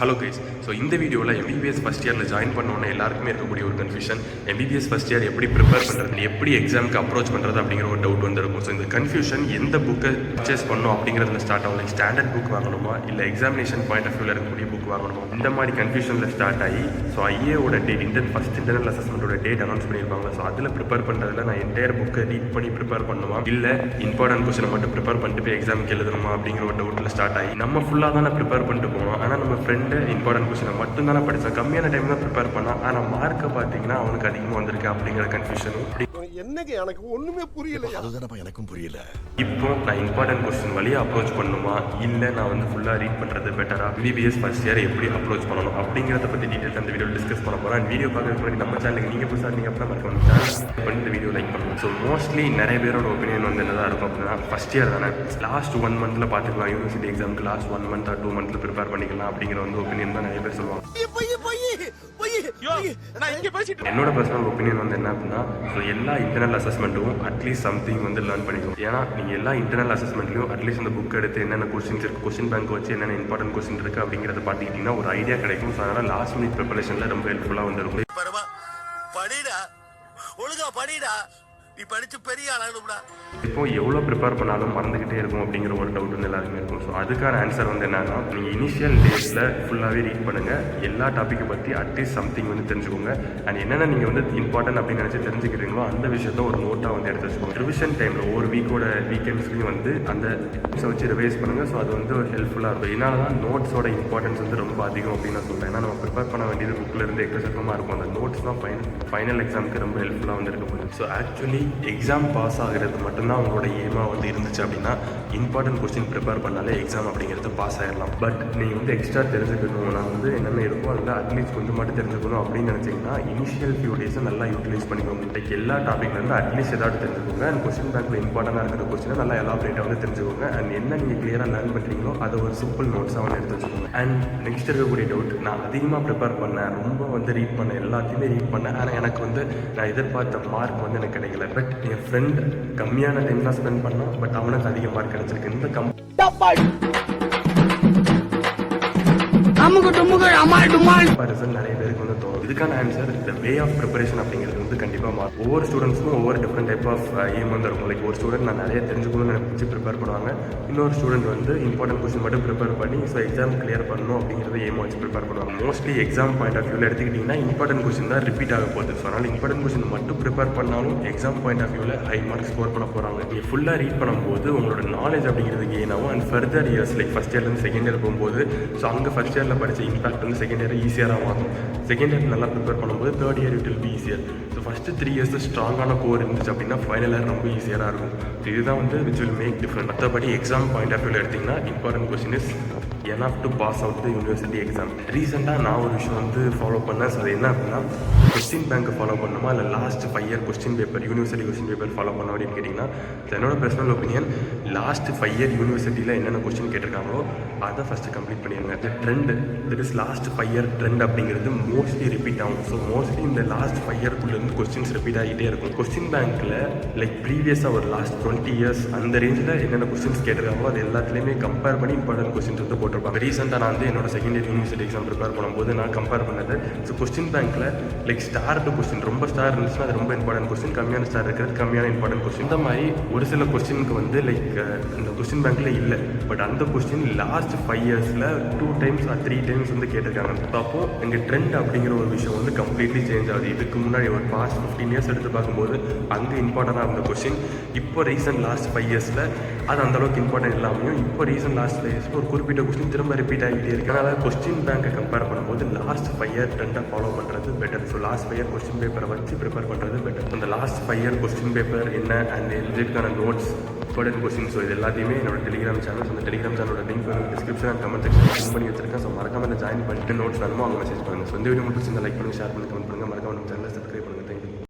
Hello guys so இந்த வீடியோவில் MBBS first இயரில் ஜாயின் பண்ணோன்னே எல்லாருக்குமே இருக்கக்கூடிய ஒரு கன்ஃபியூஷன் எம்பிபிஎஸ் ஃபஸ்ட் இயர் எப்படி ப்ரிப்பேர் பண்ணுறது எப்படி எக்ஸாமுக்கு அப்ரோச் பண்ணுறது அப்படிங்கிற ஒரு டவுட் வந்திருக்கும். ஸோ இந்த கன்ஃபியூஷன் எந்த புக்கை பர்ச்சேஸ் பண்ணணும் அப்படிங்கிறதுல ஸ்டார்ட் ஆகும் லைக் ஸ்டாண்டர்ட் புக் வாங்கணுமா இல்லை எக்ஸாமினேஷன் பாயிண்ட் ஆஃப் வியூவில் இருக்கக்கூடிய புக் வாங்கணுமா? இந்த மாதிரி கன்ஃபியூஷனில் ஸ்டார்ட் ஆகி ஸோ ஐஏவோட டேட் இன்டர் ஃபஸ்ட் இன்டர்னல் அசஸ்மெண்ட்டோட டேட் அனௌன்ஸ் பண்ணியிருப்பாங்க. ஸோ அதில் ப்ரிப்பேர் பண்ணுறதுல நான் என்டையர் புக்கை ரீட் பண்ணி ப்ரிப்பேர் பண்ணுவோம் இல்லை இம்பார்ட்டன்ட் கொஸ்டினை மட்டும் ப்ரிப்பேர் பண்ணிட்டு போய் எக்ஸாமுக்கு எழுதணுமா அப்படிங்கிற ஒரு டவுட்டில் ஸ்டார்ட் ஆகி நம்ம ஃபுல்லாக தானே ப்ரிப்பேர் பண்ணிட்டு போவோம் ஆனால் நம்ம ஃப்ரெண்ட் இம்பார்ட்டன்ட் கொஷினை மட்டும் தானே படித்தான் கம்மியான டைம் தான் ப்ரிப்பேர் பண்ணான் ஆனால் மார்க்கை பார்த்தீங்கன்னா அவனுக்கு அதிகமாக வந்திருக்கு அப்படிங்கிற கன்ஃபியூஷனும் என்னங்க எனக்கு ஒண்ணுமே புரியலையா? அதுதானப்பா எனக்கும் புரியல. இப்போ நான் இம்பார்ட்டன்ட் கொஸ்டின் வழியாக அப்ரோச் பண்ணணுமா? இல்லை நான் வந்து ஃபுல்லாக ரீட் பண்ணுறது பெட்டரா பிபிஎஸ் ஃபர்ஸ்ட் இயர் எப்படி அப்ரோச் பண்ணணும்? அப்படிங்கிறத பற்றி டீட்டெயில் அந்த வீடியோ டிஸ்கஸ் பண்ண போகிறேன் வீடியோ பார்க்கறதுக்கு முன்னாடி நம்ம சேனலுக்கு நீங்கள் புதுசாக நீங்கள் அப்படின்னா மறக்காம சேனல் பண்ணி இந்த வீடியோ லைக் பண்ணணும் ஸோ மோஸ்ட்லி நிறைய பேரோட ஒப்பீனியன் வந்து என்னதான் இருக்கும் அப்படின்னா ஃபஸ்ட் இயர் தானே. லாஸ்ட் ஒன் மந்த்தில் பார்த்துக்கலாம். யூனிவர்சிட்டி எக்ஸாமுக்கு லாஸ்ட் ஒன் மந்த் டூ மந்த்தில் ப்ரிப்பேர் பண்ணிக்கலாம் அப்படிங்கிற வந்து ஒப்பீனியன் தான் நிறைய பேர் சொல்லுவாங்க. என்னோட பர்சனல் ஒப்பீனியன் வந்து என்ன அப்படின்னா ஸோ எல்லா இன்டர்னல் அசஸ்மெண்ட்டும் அட்லீஸ்ட் சம்திங் வந்து லேர்ன் பண்ணிக்கணும். ஏன்னா நீங்கள் எல்லா இன்டர்னல் அசஸ்மெண்ட்லையும் அட்லீஸ்ட் அந்த புக் எடுத்து என்னென்ன கொஸ்டின்ஸ் இருக்குது கொஸ்டின் பேங்க் வச்சு என்னென்ன இம்பார்ட்டன்ட் கொஸ்டின் இருக்குது அப்படிங்கிறத பார்த்துக்கிட்டிங்கன்னா ஒரு ஐடியா கிடைக்கும். ஸோ அதனால் லாஸ்ட் மினிட் ப்ரிப்பரேஷனில் ரொம்ப ஹெல்ப்ஃபுல்லாக வந்துருக்கும் பரவா படிடா ஒழுங்கா படிடா. நீ படிச்சு பெரிய ஆளாகணும்டா இப்போ எவ்வளோ ப்ரிப்பேர் பண்ணாலும் மறந்துக்கிட்டே இருக்கும் அப்படிங்கிற ஒரு டவுட் வந்து எல்லாருமே இருக்கும். ஸோ அதுக்கான ஆன்சர் வந்து என்னன்னா நீங்கள் இனிஷியல் டேஸில் ஃபுல்லாகவே ரீட் பண்ணுங்கள் எல்லா டாப்பிக்கை பற்றி அட்லீஸ்ட் சம்திங் வந்து தெரிஞ்சுக்கோங்க. அண்ட் என்னென்ன நீங்கள் வந்து இம்பார்ட்டன்ட் அப்படின்னு நினச்சி தெரிஞ்சுக்கிறீங்களோ அந்த விஷயத்த ஒரு நோட்டாக வந்து எடுத்து வச்சுக்கோங்க. ரிவிஷன் டைமில் ஒவ்வொரு வீக்கோட வீக்கெண்ட்ஸ்லையும் வந்து அந்த டிப்ஸை வச்சு ரிவைஸ் பண்ணுங்கள் ஸோ அது வந்து ஹெல்ப்ஃபுல்லாக இருக்கும். இதனால தான் நோட்ஸோட இம்பார்ட்டன்ஸ் வந்து ரொம்ப அதிகம் அப்படின்னு நான் சொல்கிறேன் ஏன்னா நம்ம ப்ரிப்பேர் பண்ண வேண்டியது புக்கில் இருந்து எக்கச்சக்கமாக இருக்கும். அந்த நோட்ஸ் தான் ஃபைனல் ஃபைனல் எக்ஸாமுக்கு ரொம்ப ஹெல்ப்ஃபுல்லாக வந்து இருக்க போகுது ஸோ ஆக்சுவலி எக்ஸாம் பாஸ் ஆகிறது மட்டும்தான் உங்களோட ஏமாக வந்து இருந்துச்சு அப்படின்னா இம்பார்ட்டன்ட் கொஸ்டின் ப்ரிப்பேர் பண்ணாலே எக்ஸாம் அப்படிங்கிறது பாஸ் ஆகிடலாம் பட் நீங்கள் வந்து எக்ஸ்ட்ரா தெரிஞ்சுக்கணும் நான் வந்து என்னென்ன இருக்கோ அதில் அட்லீஸ்ட் கொஞ்சம் மட்டும் தெரிஞ்சுக்கணும் அப்படின்னு நினச்சிங்கன்னா இனிஷியல் ஃபியூ டேஸை நல்லா யூட்டிலைஸ் பண்ணிக்கோங்க. லைக் எல்லா டாப்பிக்லேருந்து அட்லீஸ்ட் ஏதாவது தெரிஞ்சுக்கோங்க. அண்ட் கொஸ்டின் பேங்க்கில் இம்பார்ட்டண்டாக இருக்கிற கொஸ்டினை நல்லா எலாபரேட்டாக வந்து தெரிஞ்சுக்கோங்க. அண்ட் என்ன நீங்கள் கிளியராக லேர்ன் பண்ணுறீங்களோ அதை ஒரு சிம்பிள் நோட்ஸாக வந்து எடுத்து வச்சுக்கோங்க. அண்ட் நெக்ஸ்ட் இருக்கக்கூடிய டவுட் நான் அதிகமாக ப்ரிப்பேர் பண்ணேன். ரொம்ப வந்து ரீட் பண்ணேன். எல்லாத்தையுமே ரீட் பண்ணேன். ஆனால் எனக்கு வந்து நான் எதிர்பார்த்த மார்க் வந்து எனக்கு கிடைக்கல. பட் என் ஃப்ரெண்ட் கம்மியான டைம் தான் ஸ்பெண்ட் பண்ணான் பட் அவனுக்கு அதிக மார்க் கிடைச்சிருக்கு. இந்த கம் அமால் டுமால். நிறைய பேருக்கு வந்து தோணும். இதுக்கான ஆன்சர் இந்த வே ஆஃப் ப்ரிப்பரேஷன் அப்படிங்கிறது வந்து கண்டிப்பாக மாறும். ஒவ்வொரு ஸ்டூடெண்ட்ஸ்க்கும் ஒவ்வொரு டிஃப்ரெண்ட் டைப் ஆஃப் ஏம் வந்து இருக்கும். லைக் ஒரு ஸ்டூடெண்ட் நான் நிறைய தெரிஞ்சுக்கணும்னு நினைச்சு ப்ரிப்பேர் பண்ணுவாங்க. இன்னொரு ஸ்டூடெண்ட் வந்து இம்பார்ட்டன்ட் கொஸ்டின் மட்டும் ப்ரிப்பேர் பண்ணி ஸோ எக்ஸாம் கிளியர் பண்ணணும் அப்படிங்கிறத ஏம் வச்சு ப்ரிப்பேர் பண்ணுவாங்க. மோஸ்ட்லி எக்ஸாம் பாயிண்ட் ஆஃப் வியூவில் எடுத்துக்கிட்டிங்கன்னா இம்பார்ட்டன்ட் கொஸ்டின் தான் ரிப்பீட் ஆக போகுது. ஸோ அதனால் இம்பார்ட்டன்ட் கொஸ்டின் மட்டும் ப்ரிப்பேர் பண்ணாலும் எக்ஸாம் பாயிண்ட் ஆஃப் வியூவில் ஹை மார்க் ஸ்கோர் பண்ண போகிறாங்க நீங்கள் ஃபுல்லாக ரீட் பண்ணும்போது உங்களோட நாலேஜ் அப்படிங்கிறது கெயின் ஆகும். And further years like first இயர்லேருந்து second year போகும்போது ஸோ அங்கே ஃபஸ்ட் இயரில் படித்த இம்பாக்ட் வந்து செகண்ட் இயர் ஈஸியாக மாறும். செகண்ட் இயர் நல்லா ப்ரிப்பேர் பண்ணும்போது third year it will be easier so first three years ஸ்ட்ராங்கான கோர் இருந்துச்சு அப்படின்னா ஃபைனல் இயர் ரொம்ப ஈஸியாக இருக்கும். ஸோ இதுதான் வந்து விச் வில் மேக் டிஃப்ரெண்ட் மற்றபடி எக்ஸாம் பாயிண்ட் ஆஃப் வியூவில் எடுத்திங்கன்னா important question is enough to pass out the university exam ரீசெண்டாக நான் ஒரு விஷயம் வந்து ஃபாலோ பண்ணேன். ஸோ அது என்ன அப்படின்னா கொஸ்டின் பேங்க்கை ஃபாலோ பண்ணணுமா? இல்லை last five year question paper university question paper follow பண்ண அப்படின்னு கேட்டிங்கன்னா என்னோட personal opinion last five year யூனிவர்சிட்டியில் என்னென்ன கொஸ்டின் கேட்டிருக்காங்களோ அதை ஃபஸ்ட்டு கம்ப்ளீட் பண்ணிடுங்க. இந்த trend that is last five year trend அப்படிங்கிறது மோஸ்ட்லி ரிப்பீட் ஆகும். ஸோ மோஸ்ட்லி இந்த லாஸ்ட் ஃபைவ் இயர்க்குள்ளேருந்து கொஸ்டின்ஸ் ரிப்பீட் ஆகிட்டே இருக்கும். கொஸ்டின் பேங்க்கில் லைக் ப்ரீவியஸாக ஒரு லாஸ்ட் டுவெண்ட்டி இயர்ஸ் அந்த ரேஞ்சில் என்னென்ன கொஸ்டின்ஸ் கேட்டிருக்காங்களோ அது எல்லாத்துலேயுமே கம்பேர் பண்ணி இம்பார்ட்டன்ட் கொஸ்டின்ஸ் வந்து போட்டிருப்பாங்க ரீசெண்டாக நான் வந்து என்னோட second year university exam prepare பண்ணும்போது நான் கம்பேர் பண்ணது ஸோ கொஸ்டின் பேங்க்கில் லைக் ஸ்டார் டு கொஸ்டின் ரொம்ப ஸ்டார் இருந்துச்சுன்னா அது ரொம்ப இம்பார்ட்டன்ட் கொஸ்டின் கம்மியான ஸ்டார் இருக்கிறது கம்மியான இம்பார்ட்டன்ட் கொஸ்டின் இந்த மாதிரி ஒரு சில கொஸ்டினுக்கு வந்து லைக் இந்த கொஸ்டின் பேங்க்கில் இல்லை. பட் அந்த கொஸ்டின் லாஸ்ட் ஃபைவ் இயர்ஸில் two times or three times வந்து கேட்டிருக்காங்க. அப்போ எங்கள் ட்ரெண்ட் அப்படிங்கிற ஒரு விஷயம் வந்து கம்ப்ளீட்லி சேஞ்ச் ஆகுது. இதுக்கு முன்னாடி ஒரு பாஸ்ட் ஃபிஃப்டீன் இயர்ஸ் எடுத்து பார்க்கும்போது அங்கே இம்பார்ட்டண்டாக இருந்த கொஸ்டின் இப்போ ரீசன்ட் லாஸ்ட் ஃபைவ் இயர்ஸில் அது அந்த அளவுக்கு இம்பார்ட்டன்ட் இல்லாமையும் இப்போ ரீசன் லாஸ்ட் ஃபைவ் இயர்ஸ் ஒரு குறிப்பிட்ட கொஸ்டின் திரும்ப ரிப்பீட் ஆகிட்டே இருக்கு. அதனால் கொஸ்டின் பேங்கை கம்பேர் பண்ணும்போது லாஸ்ட் ஃபைவ் இயர் ட்ரெண்டை ஃபாலோ பண்ணுறது better so last five year question பேப்பரை வச்சு ப்ரிப்பேர் பண்ணுறது பெட்டர் அந்த last five year question paper என்ன அண்ட் எழுதிருக்கான நோட்ஸ் இம்பார்ட்டன்ட் கொஸ்டின் ஸோ இது எல்லாத்தையுமே என்னோட டெலிகிராம் சேனல் அந்த டெலிகிராம் சேனலோட லிங்க் வந்து description and comment section pin பண்ணி வச்சிருக்கேன். ஸோ மறக்காம ஜாயின் பண்ணிட்டு நோட்ஸ் வேணுமோ அவங்க மெசேஜ் பண்ணுங்கள் ஸோ இந்த வீடியோ மட்டும் லைக் பண்ணுங்கள் ஷேர் பண்ணி கமெண்ட் பண்ணுங்கள் மறக்காம நம்ம சேனலை சப்ஸ்கிரைப் பண்ணுங்க.